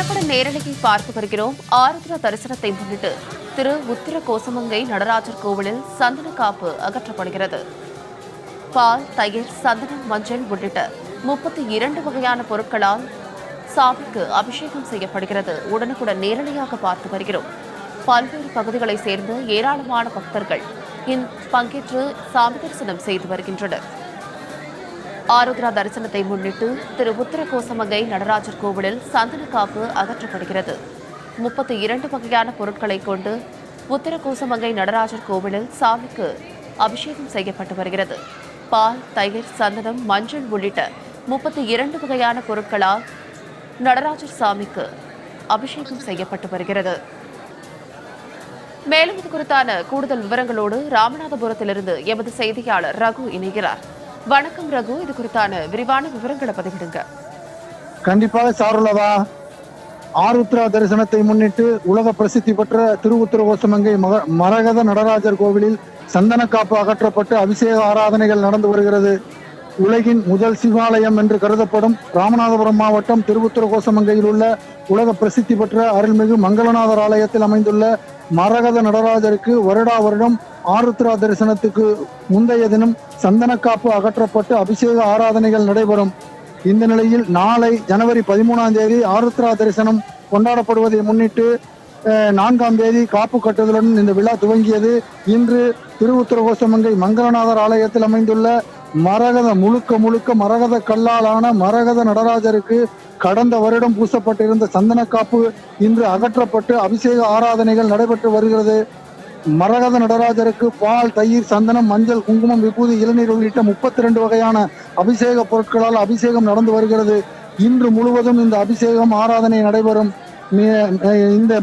நேரலையை பார்த்து வருகிறோம். ஆருத்ர தரிசனத்தை முன்னிட்டு திரு உத்திர கோசமங்கை நடராஜர் கோவிலில் சந்தன காப்பு அகற்றப்படுகிறது. பால் தயிர் சந்தனம் மஞ்சள் உள்ளிட்ட முப்பத்தி இரண்டு வகையான பொருட்களால் சாமிக்கு அபிஷேகம் செய்யப்படுகிறது. உடனுக்குடன் நேரலையாக பார்த்து வருகிறோம். பல்வேறு பகுதிகளைச் சேர்ந்த ஏராளமான பக்தர்கள் இன் பங்கேற்று சாமி தரிசனம் செய்து வருகின்றனர். ஆருத்ரா தரிசனத்தை முன்னிட்டு திரு உத்தரகோசமங்கை நடராஜர் கோவிலில் சந்தன காப்பு அகற்றப்படுகிறது. முப்பத்தி இரண்டு வகையான பொருட்களை கொண்டு உத்தரகோசமங்கை நடராஜர் கோவிலில் சாமிக்கு அபிஷேகம் செய்யப்பட்டு வருகிறது. பால் தயிர் சந்தனம் மஞ்சள் உள்ளிட்ட முப்பத்தி இரண்டு வகையான பொருட்களால் நடராஜர் சாமிக்கு அபிஷேகம் செய்யப்பட்டு வருகிறது. மேலும் இது குறித்தான கூடுதல் விவரங்களோடு ராமநாதபுரத்திலிருந்து எமது செய்தியாளர் ரகு இணைகிறார். வணக்கம் ரகு இது குறித்தான விரிவான விவரங்களை பதிவிடுங்க. கண்டிப்பாக சாருள்ளதா ஆருத்ரா தரிசனத்தை முன்னிட்டு உலக பிரசித்தி பெற்ற திருவுத்திர கோசமங்கை மக- மரகத நடராஜர் கோவிலில் சந்தன காப்பு அகற்றப்பட்டு அபிஷேக ஆராதனைகள் நடந்து வருகிறது. உலகின் முதல் சிவாலயம் என்று கருதப்படும் ராமநாதபுரம் மாவட்டம் திருவுத்திர கோசமங்கையில் உள்ள உலக பிரசித்தி பெற்ற அருள்மிகு மங்களநாதர் ஆலயத்தில் அமைந்துள்ள மரகத நடராஜருக்கு வருடா வருடம் ஆருத்ரா தரிசனத்துக்கு முந்தைய தினம் சந்தனக்காப்பு அகற்றப்பட்டு அபிஷேக ஆராதனைகள் நடைபெறும். இந்த நிலையில் நாளை ஜனவரி பதிமூணாம் தேதி ஆருத்ரா தரிசனம் கொண்டாடப்படுவதை முன்னிட்டு நான்காம் தேதி காப்பு கட்டுதலுடன் இந்த விழா துவங்கியது. இன்று திருவுத்திரகோசமங்கை மங்களநாதர் ஆலயத்தில் அமைந்துள்ள மரகத முழுக்க முழுக்க மரகத கல்லாலான மரகத நடராஜருக்கு கடந்த வருடம் பூசப்பட்டிருந்த சந்தனக்காப்பு இன்று அகற்றப்பட்டு அபிஷேக ஆராதனைகள் நடைபெற்று வருகிறது. மரகத நடராஜருக்கு பால் தயிர் சந்தனம் மஞ்சள் குங்குமம் விபூதி இளநீர் உள்ளிட்ட முப்பத்தி ரெண்டு வகையான அபிஷேக பொருட்களால் அபிஷேகம் நடந்து வருகிறது. இன்று முழுவதும் இந்த அபிஷேகம் ஆராதனை நடைபெறும். இந்த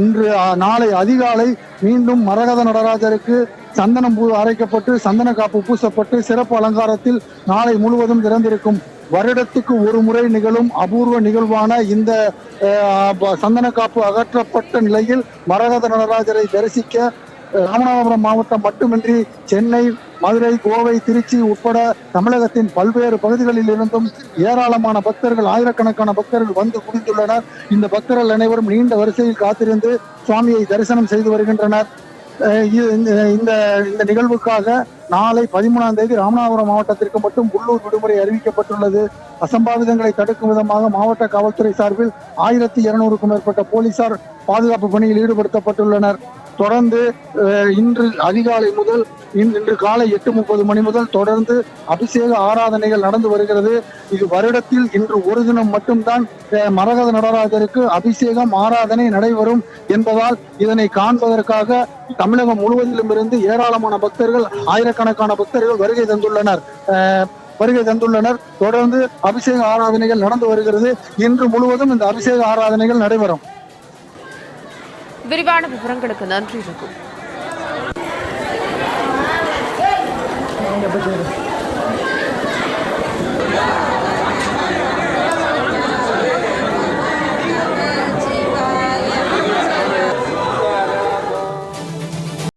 இன்று நாளை அதிகாலை மீண்டும் மரகத நடராஜருக்கு சந்தனம் பூ அரைக்கப்பட்டு சந்தன காப்பு பூசப்பட்டு சிறப்பு அலங்காரத்தில் நாளை முழுவதும் திறந்திருக்கும். வருடத்துக்கு ஒரு முறை நிகழும் அபூர்வ நிகழ்வான இந்த சந்தன காப்பு அகற்றப்பட்ட நிலையில் மரகத நடராஜரை தரிசிக்க ராமநாதபுரம் மாவட்டம் மட்டுமின்றி சென்னை மதுரை கோவை திருச்சி உட்பட தமிழகத்தின் பல்வேறு பகுதிகளில் இருந்தும் ஏராளமான பக்தர்கள் ஆயிரக்கணக்கான பக்தர்கள் வந்து குவிந்துள்ளனர் இந்த பக்தர்கள் அனைவரும் நீண்ட வரிசையில் காத்திருந்து சுவாமியை தரிசனம் செய்து வருகின்றனர். இந்த- இந்த இந்த நிகழ்வுக்காக நாளை பதிமூணாம் தேதி ராமநாதபுரம் மாவட்டத்திற்கு மட்டும் உள்ளூர் விடுமுறை அறிவிக்கப்பட்டுள்ளது. அசம்பாவிதங்களை தடுக்கும் விதமாக மாவட்ட காவல்துறை சார்பில் ஆயிரத்தி இருநூறுக்கும் மேற்பட்ட போலீசார் பாதுகாப்பு பணியில் ஈடுபடுத்தப்பட்டுள்ளனர். தொடர்ந்து இன்று அதிகாலை முதல் இன்- இன்று காலை எட்டு முப்பது மணி முதல் தொடர்ந்து அபிஷேக ஆராதனைகள் நடந்து வருகிறது. இது வருடத்தில் இன்று ஒரு தினம் மட்டும்தான் மரகத நடராஜருக்கு அபிஷேகம் ஆராதனை நடைபெறும் என்பதால் இதனை காண்பதற்காக தமிழகம் முழுவதிலும் இருந்து ஏராளமான பக்தர்கள் ஆயிரக்கணக்கான பக்தர்கள் வருகை தந்துள்ளனர். வருகை தந்துள்ளனர். தொடர்ந்து அபிஷேக ஆராதனைகள் நடந்து வருகிறது. இன்று முழுவதும் இந்த அபிஷேக ஆராதனைகள் நடைபெறும். விரிவான விவரங்களுக்கு நன்றி ரகு.